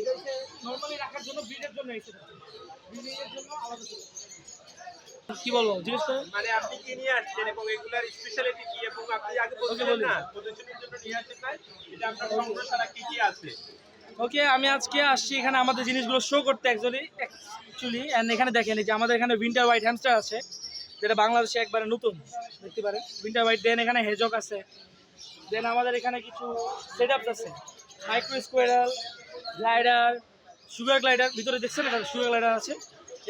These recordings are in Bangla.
এটা নর্মালি রাখার জন্য ব্রিডের জন্য এসে ব্রিডিংয়ের জন্য আলাদা কি বলব জিজ্ঞেস করেন মানে আপনি কি নিয়ে আসছেন এবং এগুলার স্পেশালিটি কি এবং আপনি আগে বলছিলেন না প্রদর্শনীর জন্য নিয়ে আসতে চাই এটা আপনার সংগ্রহ ছাড়া কি কি আছে? ওকে আমি আজকে আসছি এখানে আমাদের জিনিসগুলো শো করতে অ্যাকচুয়ালি অ্যাকচুয়ালি অ্যান্ড এখানে দেখেন যে আমাদের এখানে উইন্টার হোয়াইট হ্যামস্টার আছে যেটা বাংলাদেশে একবারে নতুন দেখতে পারেন। উইন্টার হোয়াইট দেন এখানে হেজক আছে দেন আমাদের এখানে কিছু সেট আছে micro squirrel glider sugar glider ভিতরে দেখছেন এটা সুগার গ্লাইডার আছে।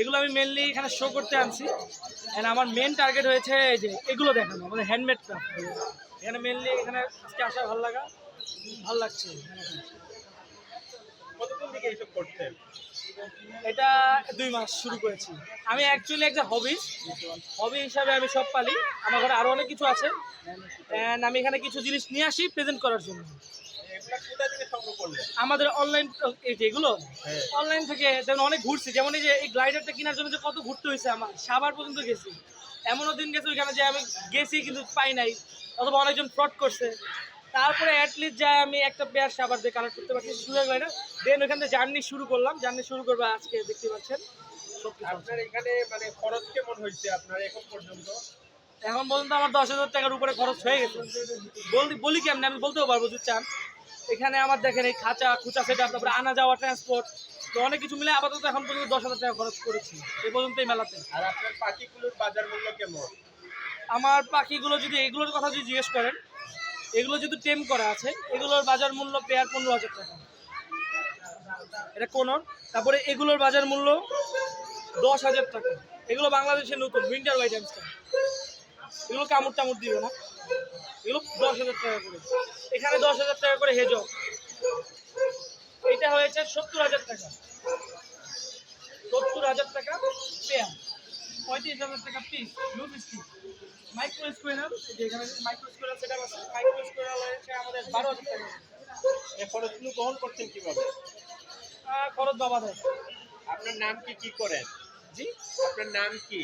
এগুলো আমি মেনলি এখানে শো করতে আনছি। অ্যান্ড আমার মেন টার্গেট হয়েছে এই যে এগুলো দেখানো আমাদের হ্যান্ডমেড ক্রাফট এখানে মেনলি এখানে আজকে আসা ভালো লাগা ভালো লাগছে। কতদিন থেকে এইসব করছেন এটা দুই মাস শুরু করেছি। আমি অ্যাকচুয়ালি একটা হবি হবি হিসাবে আমি সব পালি। আমার ঘরে আরও অনেক কিছু আছে। অ্যান্ড আমি এখানে কিছু জিনিস নিয়ে আসি প্রেজেন্ট করার জন্য। আমাদের অনলাইন এগুলো? হ্যাঁ। অনলাইন থেকে যেমন অনেক ঘুরছি। যেমন এই যে এই গ্লাইডারটা কেনার জন্য যে কত ঘুরতে হয়েছে আমার সাবার পর্যন্ত গেছি। এমনও দিন গেছে ওইখানে যে আমি গেছি কিন্তু পাই নাই অথবা অনেকজন ফ্রড করছে। তারপরে অ্যাটলিস্ট যাই আমি একটা পেয়ার সাবার দিয়ে কালেক্ট করতে পারছি সুযোগ গ্লাইডার দেন ওইখান থেকে জার্নি শুরু করলাম। জার্নি শুরু করব আজকে দেখতে পাচ্ছেন। আপনার এখানে মানে খরচ কেমন হয়েছে আপনার এখন পর্যন্ত? এখন পর্যন্ত আমার দশ হাজার টাকার উপরে খরচ হয়ে গেছে। বলি বলি কেমন? আমি বলতেও পারব যদি চান এখানে আমার দেখেন এই খাঁচা খুচা সেটা তারপরে আনা যাওয়া ট্রান্সপোর্ট তো অনেক কিছু মিলে আপাতত এখন পর্যন্ত দশ হাজার টাকা খরচ করেছি এ পর্যন্ত এই মেলাতে। আর আপনার পাখিগুলোর বাজার মূল্য কেমন? আমার পাখিগুলো যদি এগুলোর কথা যদি জিজ্ঞেস করেন এগুলো যদি টেম করা আছে এগুলোর বাজার মূল্য পেয়ার পনেরো হাজার টাকা। এটা কোনর? তারপরে এগুলোর বাজার মূল্য দশ হাজার টাকা। এগুলো বাংলাদেশের নতুন উইন্টার হ্যামস্টার এগুলো কামড় টামড় দিবে না। এগুলো দশ হাজার টাকা করে। এখানে দশ হাজার টাকা করে হেজক এটা হয়েছে সত্তর হাজার টাকা। সত্তর হাজার টাকা পেয়ার। পঁয়ত্রিশ হাজার টাকা piece blue biscuit micro square যে এখানে মাইক্রো স্কোয়ার সেটা আছে। মাইক্রো স্কোয়ার হয়েছে আমাদের বারো হাজার টাকা। এই খরচগুলো বহন করছেন কীভাবে? খরচ বাবা দেয় আপনার নাম কি কি করেন? জি? আপনার নাম কি?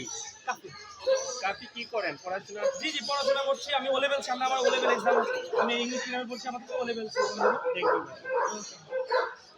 কাপি কি করেন? পড়াশোনা? জি জি পড়াশোনা করছি। আমি ও লেভেল সামনে আমার ও লেভেল এক্সাম আমি ইংলিশ মিডিয়ামে পড়ছি আমার তো ও লেভেল থ্যাংক ইউ